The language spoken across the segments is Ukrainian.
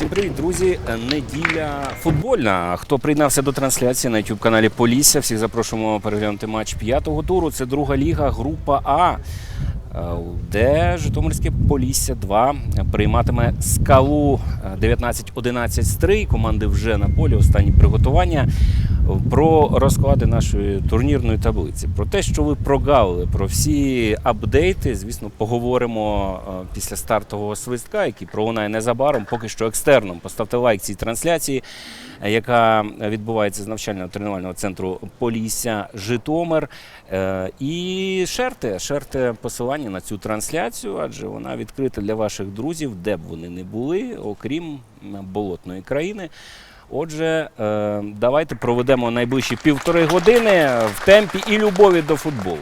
Всім привіт, друзі! Неділя футбольна. Хто приєднався до трансляції на youtube каналі Полісся, всіх запрошуємо переглянути матч п'ятого туру. Це друга ліга, група А, е, де Житомирське Полісся 2 прийматиме скалу 19-11 стрий. Команди вже на полі. Останні приготування. Про розклади нашої турнірної таблиці, про те, що ви прогавили, про всі апдейти, звісно, поговоримо е, після стартового свистка, який пролунає незабаром. Поки що екстерном. Поставте лайк цій трансляції, е, яка відбувається з навчально-тренувального центру Полісся Житомир. Е, І шерте, шерте посилання на цю трансляцію, адже вона відкрита для ваших друзів, де б вони не були, окрім болотної країни. Отже, е, давайте проведемо найближчі півтори години в темпі і любові до футболу.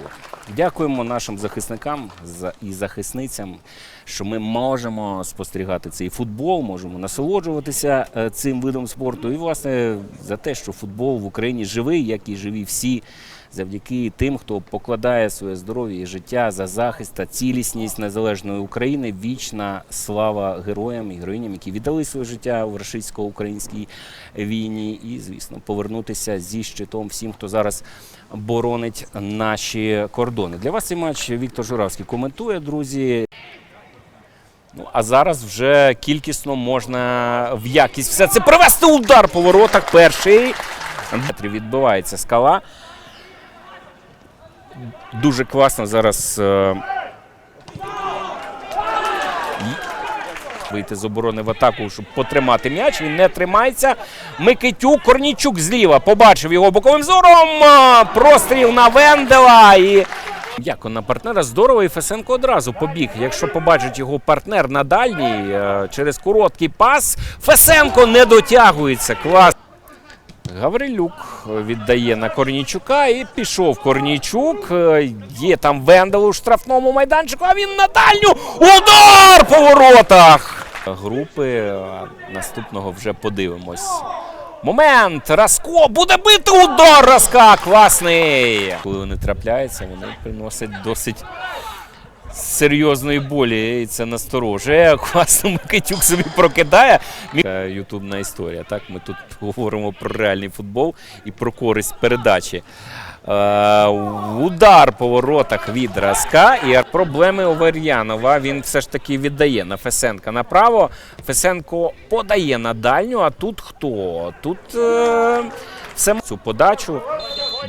Дякуємо нашим захисникам за- і захисницям, що ми можемо спостерігати цей футбол, можемо насолоджуватися е, цим видом спорту. І, власне, за те, що футбол в Україні живий, як і живі всі, завдяки тим, хто покладає своє здоров'я і життя за захист та цілісність незалежної України. Вічна слава героям і героїням, які віддали своє життя в рашистсько-українській війні, і, звісно, повернутися зі щитом всім, хто зараз боронить наші кордони. Для вас цей матч Віктор Журавський коментує, друзі. Ну, а зараз вже кількісно можна в якість все це привести удар по воротах. Перший відбивається скала. Дуже класно зараз. е, Вийти з оборони в атаку, щоб потримати м'яч. Він не тримається. Микитюк, Корнічук зліва. Побачив його боковим зором. Простріл на Вендела. І Яко на партнера здорово, і Фесенко одразу побіг. Якщо побачить його партнер на дальній е, через короткий пас, Фесенко не дотягується. Клас. Гаврилюк віддає на Корнійчука і пішов Корнійчук. Е, Є там Вендел у штрафному майданчику, а він на дальню. Удар по воротах! Групи наступного вже подивимось. Момент! Раско буде бити удар Раска! Класний! Коли вони трапляються, вони приносять досить серйозної болі, і це насторожує. Класно Микитюк собі прокидає. Е, Ютубна історія. Так, ми тут говоримо про реальний футбол і про користь передачі. Е, удар по воротах від Раска і проблеми у Вар'янова. Він все ж таки віддає на Фесенка направо. Фесенко подає на дальню. А тут хто? Тут е, все цю подачу.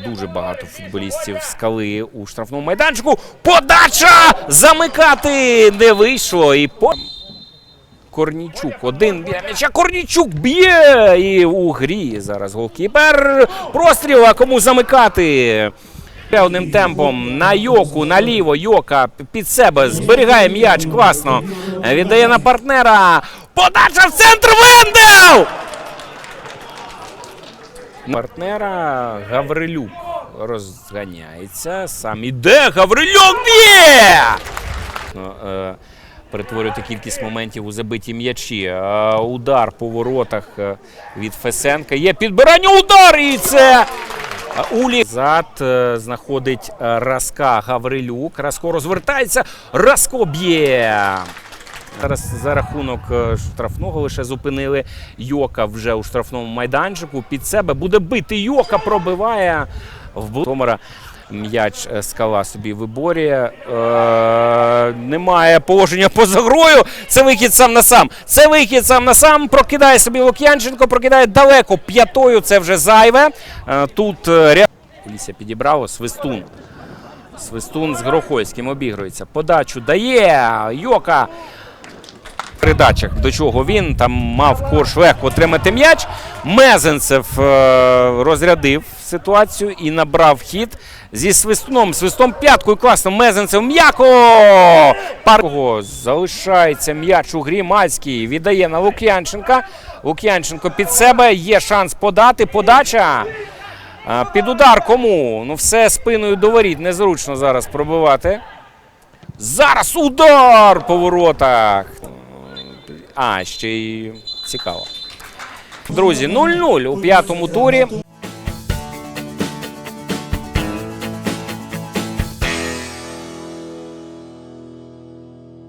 Дуже багато футболістів скали у штрафному майданчику. Подача! Замикати не вийшло. І по... Корнічук. Один біля м'яча. Корнічук б'є. І у грі зараз голкіпер. Простріл, а кому замикати? Певним темпом на Йоку, наліво. Йока під себе зберігає м'яч. Класно. Віддає на партнера. Подача в центр Вендел! Партнера Гаврилюк розганяється. Сам іде. Гаврилюк б'є! Ну, е, перетворювати кількість моментів у забиті м'ячі. Е, удар по воротах е, від Фесенка. Є підбирання удар і це. Улі зад знаходить Раска Гаврилюк. Раско розвертається. Раско б'є. Зараз за рахунок е, штрафного лише зупинили Йока вже у штрафному майданчику. Під себе буде бити Йока, пробиває в Бутомера. М'яч е, скала собі виборює. Е, немає положення поза грою. Це вихід сам на сам. Це вихід сам на сам. Прокидає собі Лук'янченко, прокидає далеко п'ятою. Це вже зайве. Е, тут е, ря... Ліся підібрало свистун. Свистун з Грохольським обігрується. Подачу дає. Йока передачах, до чого він там мав корш легко отримати м'яч. Мезенцев е, розрядив ситуацію і набрав хід зі свистуном. Свистом п'яткою класно. Мезенцев м'яко. Паркого залишається м'яч у грі. Мальський віддає на Лук'янченка. Лук'янченко під себе. Є шанс подати. Подача. Е, Під удар кому? Ну все спиною до воріт. Незручно зараз пробивати. Зараз удар по воротах. А, ще й цікаво. Друзі, 0-0 у п'ятому турі.